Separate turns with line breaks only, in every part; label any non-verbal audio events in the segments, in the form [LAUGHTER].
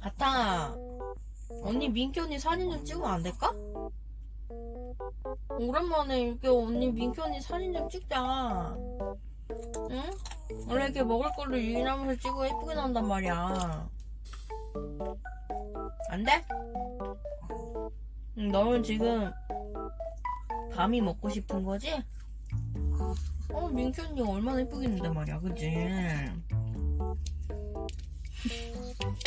아따, 언니 민키 언니 사진 좀 찍으면 안 될까? 오랜만에 이렇게 언니 민키 언니 사진 좀 찍자. 응? 원래 이렇게 먹을 거를 유인하면서 찍어야 예쁘게 나온단 말이야. 안 돼? 응, 너는 지금 밤이 먹고 싶은 거지? 어, 민키 언니 얼마나 예쁘겠는데 말이야, 그치?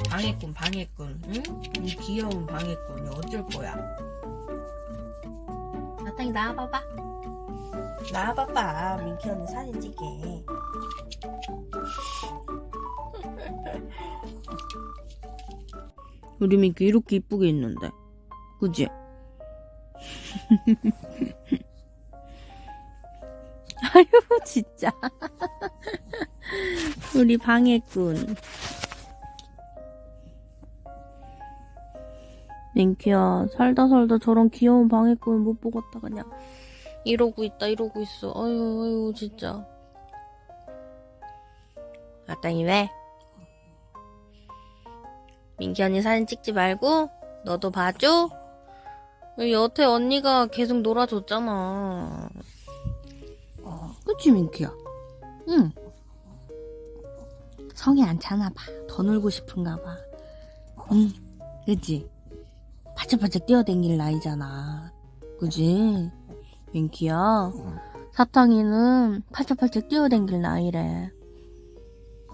방해꾼, 방해꾼, 응? 이 귀여운 방해꾼이 어쩔 거야? 나탕이 나와봐봐. 나와봐봐. 민키 언니 사진 찍게. 우리 민키 이렇게 이쁘게 있는데. 그지? [LAUGHS] 아유, 진짜. 우리 방해꾼. 민키야, 살다 살다 저런 귀여운 방해꾼 못 보겠다, 그냥. 이러고 있다, 이러고 있어. 아유, 아유, 진짜. 아땅이 왜? 민키 언니 사진 찍지 말고, 너도 봐줘? 여태 언니가 계속 놀아줬잖아. 어, 그치, 민키야? 응. 성이 안 차나 봐. 더 놀고 싶은가 봐. 응, 그치? 바짝바짝 뛰어댕길 나이잖아. 그지? 민키야, 사탕이는 팔짝팔짝 뛰어댕길 나이래.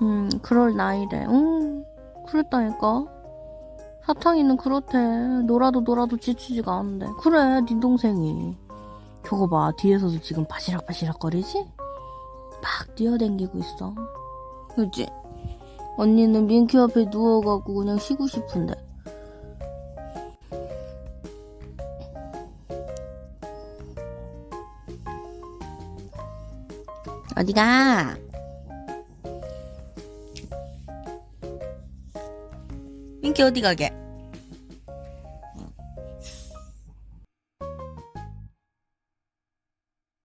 음, 그럴 나이래. 응, 그랬다니까. 사탕이는 그렇대. 놀아도 놀아도 지치지가 않는데. 그래, 네 동생이. 저거 봐, 뒤에서도 지금 바시락바시락 거리지? 막 뛰어댕기고 있어. 그지? 언니는 민키 옆에 누워가고 그냥 쉬고 싶은데. 어디가? 민키 어디 가게?